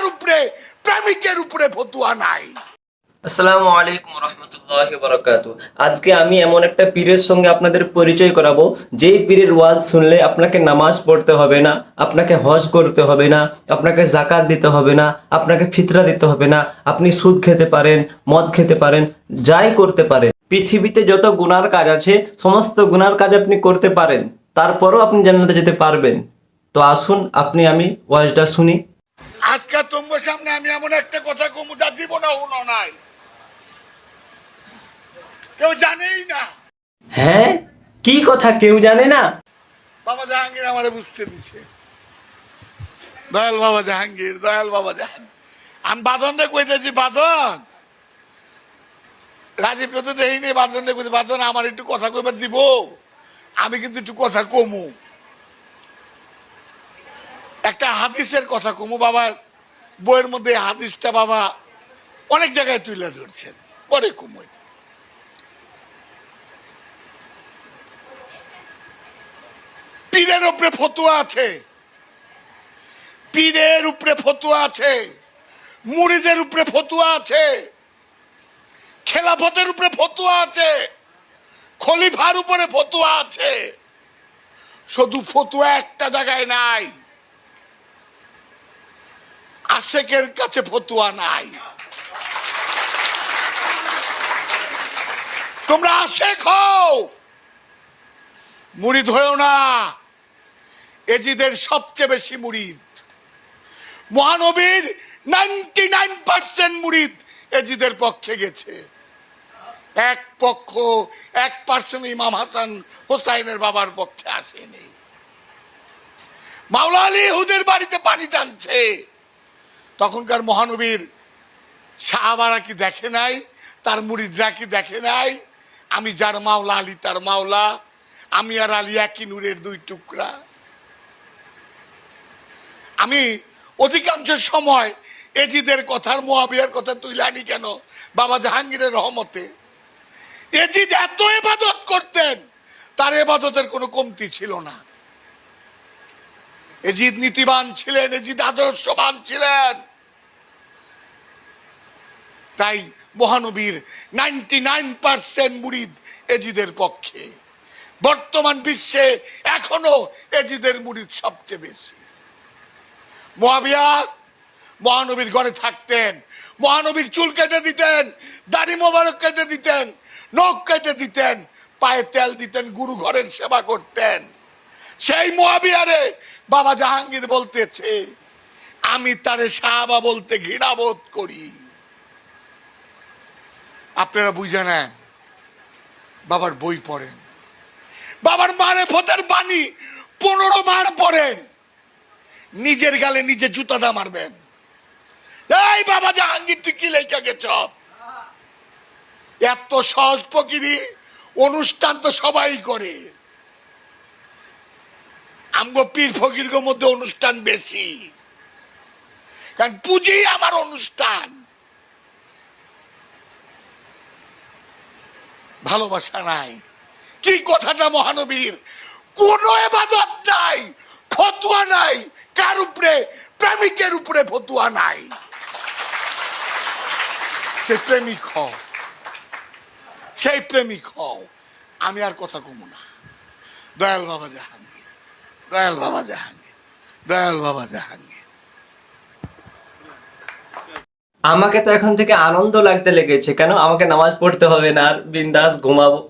কার উপরে, প্রেমিকের উপরে ফতুয়া নাই। আসসালামু আলাইকুম রহমতুল্লাহ বরকাত আজকে আমি এমন একটা পীরের সঙ্গে আপনাদের পরিচয় করাবো। যেই পীরের ওয়াজ শুনলে আপনাকে নামাজ পড়তে হবে না, আপনাকে হজ করতে হবে না, আপনাকে জাকাত দিতে হবে না, আপনাকে ফিতরা দিতে হবে না, আপনি সুদ খেতে পারেন, মদ খেতে পারেন, যাই করতে পারেন। পৃথিবীতে যত গুনার কাজ আছে, সমস্ত গুনার কাজ আপনি করতে পারেন, তারপরও আপনি জান্নাতে যেতে পারবেন। তো আসুন, আপনি আমি ওয়াজটা শুনি। তোমার সামনে আমি এমন একটা কথা কমু যা জীবনে হলো নাই। কেউ জানেই না। হ্যাঁ? কি কথা কেউ জানে না? বাবা জাহাঙ্গীর আমারে বুঝতে দিছে। দয়াল বাবা জাহাঙ্গীর দয়াল বাবা জাহাঙ্গীর। আমি বাদন রে কইতেছি বাদন রাজীব তো দেখিনি বাদন রে কইতে বাদন আমার একটু কথা কইবার দিব। আমি কিন্তু একটু কথা কমু। একটা হাদিসের কথা কমু বাবার বইয়ের মধ্যে হাদিসটা বাবা অনেক জায়গায় তুলে ধরছেন। পরে কমু এটা। পীরের উপরে ফতুয়া আছে। পীরের উপরে ফতুয়া আছে। মুড়িদের উপরে ফতুয়া আছে। খেলাফতের উপরে ফতুয়া আছে। খলিফার উপরে ফতুয়া আছে। শুধু ফতুয়া একটা জায়গায় নাই। আশেকের কাছে ফতুয়া নাই। তোমরা আশেক হও। মুড়িদ হয়েও না। এজিদের সবচেয়ে বেশি মুরিদ মহানবীর নাইনটি নাইন পার্সেন্ট মুরিদ এজিদের পক্ষে গেছে। এক পক্ষ, এক পার্সেন্ট ইমাম হাসান হোসাইনের বাবার পক্ষে আসেনি। মাওলা আলী হুদের বাড়িতে পানি টানছে। তখনকার মহানবীর সাহাবারা কি দেখে নাই? তার মুরিদরা কি দেখে নাই? আমি যার মাওলা, আলী তার মাওলা, আমি আর আলী একই নূরের দুই টুকরা। আমি অধিকাংশ সময় এজিদের কথার, মোয়াবিয়ার কথা তুই তুইলানি কেন? বাবা জাহাঙ্গীরের রহমতে। এজিদ এত এবাদত করতেন, তার এবাদতের কোনো কমতি ছিল না। এজিদ নীতিবান ছিলেন, এজিদ আদর্শবান ছিলেন। তাই মহানবীর নাইনটি নাইন পার্সেন্ট মুরিদ এজিদের পক্ষে। বর্তমান বিশ্বে এখনও এজিদের মুরিদ সবচেয়ে বেশি। মহাবিয়া, মহানবীর ঘরে থাকতেন, মহানবীর চুল কেটে দিতেন, দাড়ি মোবারক কেটে দিতেন, নখ কেটে দিতেন, পায়ে তেল দিতেন, গুরু ঘরের সেবা করতেন। সেই মহাবিয়ারে বাবা জাহাঙ্গীর বলতেছে, আমি তারে সাহাবা বলতে ঘৃণা বোধ করি। আপনারা বুঝে নেন, বাবার বই পড়েন। বাবার মারে ফোতার বাণী, পনেরো বার পড়েন। নিজের গালে নিজে জুতা দা মারবেন। এই বাবা জাহাঙ্গীর তুই কি লেখা গেছ? এত সহজ ফকিরি অনুষ্ঠান তো সবাই করে। আমগো পীর ফকির মধ্যে অনুষ্ঠান বেশি। কারণ পুঁজি আমার অনুষ্ঠান। ভালোবাসা নাই। কি কথাটা মহানবীর? কোন এবাদত নাই, ফতুয়া নাই। কার উপরে? প্রেমিকের উপরে ফতুয়া নাই। সে প্রেমিক হও। সেই প্রেমিক হও। আমি আর কথা কমু না। দয়াল বাবা জাহাঙ্গীর। দয়াল বাবা জাহাঙ্গীর। দয়াল বাবা জাহাঙ্গীর। আমাকে তো এখন থেকে আনন্দ লাগতে লেগেছে। কেন? আমাকে নামাজ পড়তে হবে না, আর বিন্দাস ঘুমাবো।